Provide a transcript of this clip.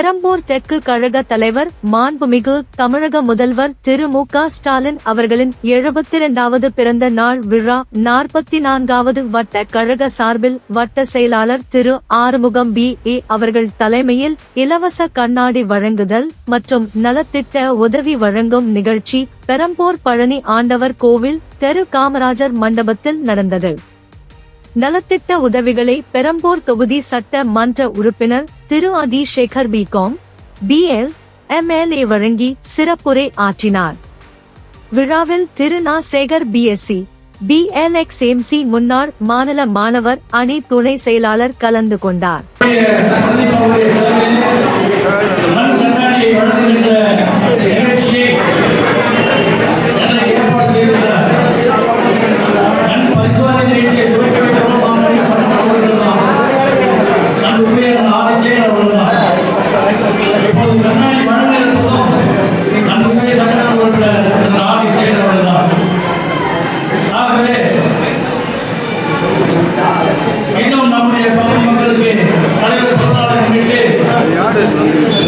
பெரம்பூர் தெற்கு கழக தலைவர் மாண்புமிகு தமிழக முதல்வர் திரு மு க ஸ்டாலின் அவர்களின் எழுபத்தி இரண்டாவது பிறந்த நாள் விழா நாற்பத்தி நான்காவது வட்ட கழக சார்பில் வட்ட செயலாளர் திரு ஆறுமுகம் பி. ஏ. அவர்கள் தலைமையில் இலவச கண்ணாடி வழங்குதல் மற்றும் நலத்திட்ட உதவி வழங்கும் நிகழ்ச்சி பெரம்பூர் பழனி ஆண்டவர் கோவில் தெரு காமராஜர் மண்டபத்தில் நடந்தது. நலத்திட்ட உதவிகளை பெரம்பூர் தொகுதி சட்ட மன்ற உறுப்பினர் Thiru Athi Sekar BCom PL MLA வழங்கி சிறப்புரை ஆற்றினார். விழாவில் திரு நா சேகர் பிஎஸ்சி பிஎல்எக்ஸ் எம்சி முன்னாள் மாநில மாணவர் அணி துணை செயலாளர் கலந்து கொண்டார். Ja.